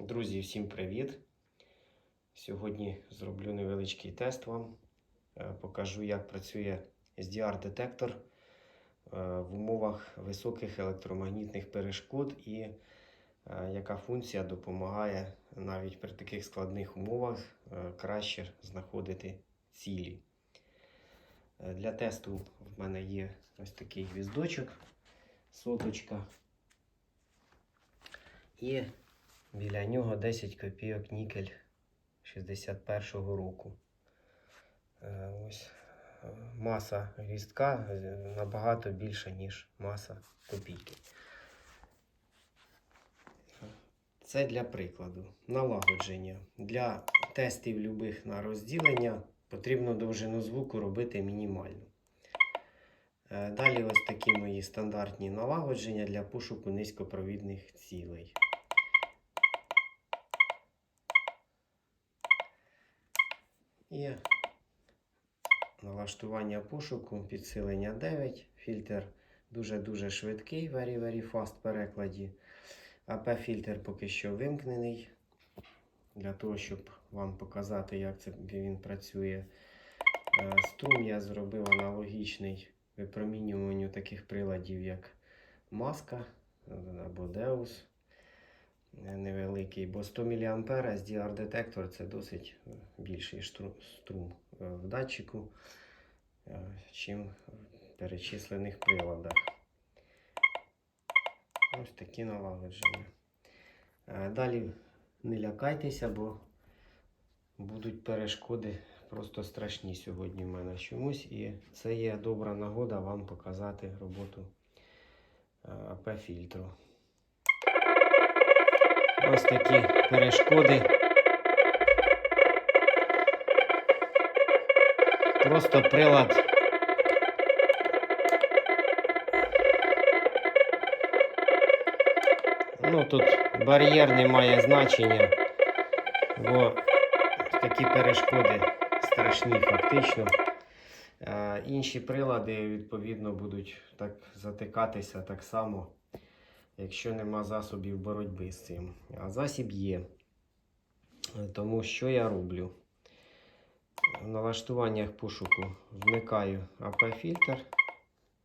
Друзі, всім привіт! Сьогодні зроблю невеличкий тест вам. Е, Покажу, як працює SDR-детектор е, в умовах високих електромагнітних перешкод і е, яка функція допомагає навіть при таких складних умовах краще знаходити цілі. Для тесту в мене є ось такий гвіздочок, соточка. І біля нього 10 копійок нікель 61-го року. Е, Ось е, маса гвіздка е, набагато більша, ніж маса копійки. Це для прикладу. Налагодження. Для тестів любих на розділення потрібно довжину звуку робити мінімальну. Далі ось такі мої стандартні налагодження для пошуку низькопровідних цілей. І налаштування пошуку, підсилення 9, фільтр дуже-дуже швидкий, very very fast перекладі. АП-фільтр поки що вимкнений. Для того, щоб вам показати, як це він працює. Е, Струм я зробив аналогічний випромінюванню таких приладів, як маска е, або Deus невеликий, бо 100 мА SDR-детектор це досить більший струм е, в датчику, е, чим в перечислених приладах. Ось такі налагодження. Е, Далі не лякайтеся, бо будуть перешкоди просто страшні сьогодні в мене чомусь. І це є добра нагода вам показати роботу АП-фільтру. Ось такі перешкоди. Просто прилад. Ну тут бар'єр не має значення, бо такі перешкоди страшні фактично. Е, інші прилади, відповідно, будуть так затикатися так само, якщо нема засобів боротьби з цим. А засіб є. Тому що я роблю? В налаштуваннях пошуку вмикаю АП-фільтр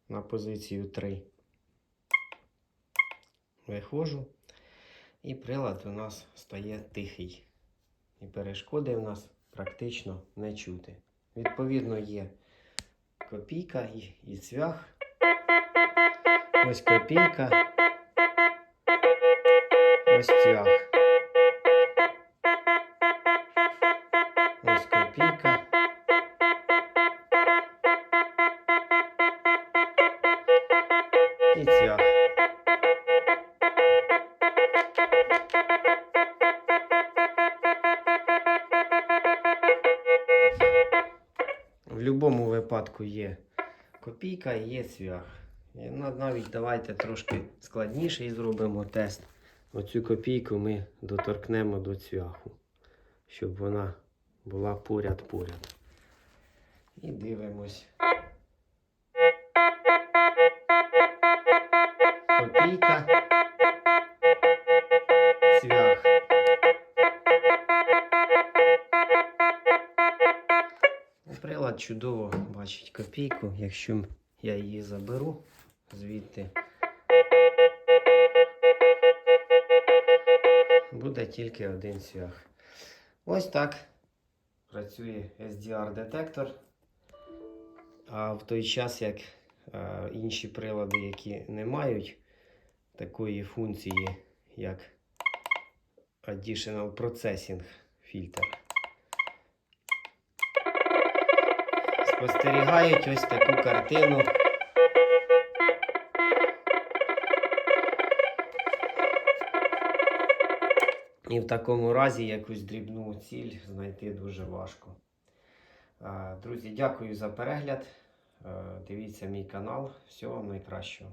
на позицію 3. Виходжу. І прилад у нас стає тихий. І перешкоди у нас практично не чути. Відповідно, є копійка і, і цвях. Ось копійка. Цвях. Ось копійка. В будь-якому випадку є копійка і є цвях. Навіть давайте трошки складніший зробимо тест. Оцю копійку ми доторкнемо до цвяху, щоб вона була поряд-поряд. І дивимось. Копійка. Цвях. Ну, Прилад чудово бачить копійку, якщо я її заберу звідти. Буде тільки один цвях. Ось так працює SDR-детектор. А в той час, як е, інші прилади, які не мають такої функції, як Additional Processing фільтр. спостерігають ось таку картину. І в такому разі якусь дрібну ціль знайти дуже важко. Друзі, дякую за перегляд. Е, Дивіться мій канал. Всього найкращого.